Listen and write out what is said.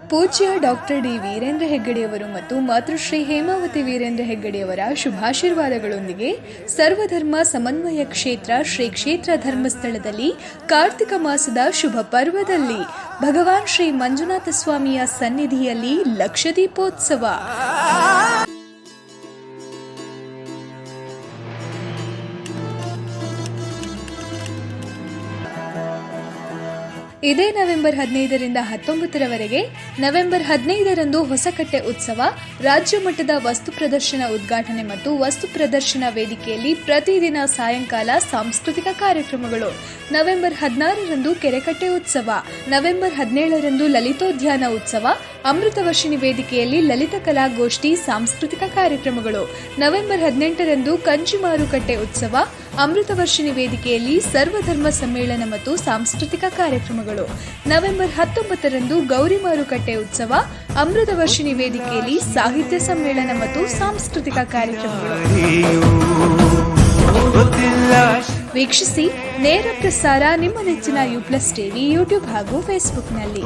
ಪೂಜ್ಯ doctor D Veerendra ಹೆಗ್ಗಡೆಯವರು ಮತ್ತು ಮಾತೃಶ್ರೀ ಹೇಮಾವತಿ ವೀರೇಂದ್ರ ಹೆಗ್ಗಡೆಯವರ ಶುಭಾಶೀರ್ವಾದಗಳೊಂದಿಗೆ ಸರ್ವಧರ್ಮ ಸಮನ್ವಯ ಕ್ಷೇತ್ರ ಶ್ರೀ ಕ್ಷೇತ್ರ ಧರ್ಮಸ್ಥಳದಲ್ಲಿ ಕಾರ್ತಿಕ ಮಾಸದ ಶುಭ ಪರ್ವದಲ್ಲಿ ಭಗವಾನ್ ಶ್ರೀ ಮಂಜುನಾಥ ಸ್ವಾಮಿಯ ಸನ್ನಿಧಿಯಲ್ಲಿ ಲಕ್ಷದೀಪೋತ್ಸವ. ಇದೇ ನವೆಂಬರ್ ಹದಿನೈದರಿಂದ ಹತ್ತೊಂಬತ್ತರವರೆಗೆ ನವೆಂಬರ್ ಹದಿನೈದರಂದು ಹೊಸಕಟ್ಟೆ ಉತ್ಸವ, ರಾಜ್ಯ ಮಟ್ಟದ ವಸ್ತು ಪ್ರದರ್ಶನ ಉದ್ಘಾಟನೆ ಮತ್ತು ವಸ್ತು ಪ್ರದರ್ಶನ ವೇದಿಕೆಯಲ್ಲಿ ಪ್ರತಿದಿನ ಸಾಯಂಕಾಲ ಸಾಂಸ್ಕೃತಿಕ ಕಾರ್ಯಕ್ರಮಗಳು. ನವೆಂಬರ್ ಹದಿನಾರರಂದು ಕೆರೆಕಟ್ಟೆ ಉತ್ಸವ, ನವೆಂಬರ್ ಹದಿನೇಳರಂದು ಲಲಿತೋದ್ಯಾನ ಉತ್ಸವ ಅಮೃತವರ್ಷಿಣಿ ವೇದಿಕೆಯಲ್ಲಿ ಲಲಿತ ಕಲಾಗೋಷ್ಠಿ ಸಾಂಸ್ಕೃತಿಕ ಕಾರ್ಯಕ್ರಮಗಳು. ನವೆಂಬರ್ ಹದಿನೆಂಟರಂದು ಕಂಚಿ ಮಾರುಕಟ್ಟೆ ಉತ್ಸವ ಅಮೃತವರ್ಷಿಣಿ ವೇದಿಕೆಯಲ್ಲಿ ಸರ್ವಧರ್ಮ ಸಮ್ಮೇಳನ ಮತ್ತು ಸಾಂಸ್ಕೃತಿಕ ಕಾರ್ಯಕ್ರಮಗಳು. ನವೆಂಬರ್ ಹತ್ತೊಂಬತ್ತರಂದು ಗೌರಿ ಮಾರುಕಟ್ಟೆ ಉತ್ಸವ ಅಮೃತ ವರ್ಷಿಣಿ ವೇದಿಕೆಯಲ್ಲಿ ಸಾಹಿತ್ಯ ಸಮ್ಮೇಳನ ಮತ್ತು ಸಾಂಸ್ಕೃತಿಕ ಕಾರ್ಯಕ್ರಮಗಳು. ವೀಕ್ಷಿಸಿ ನೇರ ಪ್ರಸಾರ ನಿಮ್ಮ ನೆಚ್ಚಿನ ಯು ಪ್ಲಸ್ ಟಿವಿ ಯೂಟ್ಯೂಬ್ ಹಾಗೂ ಫೇಸ್ಬುಕ್ನಲ್ಲಿ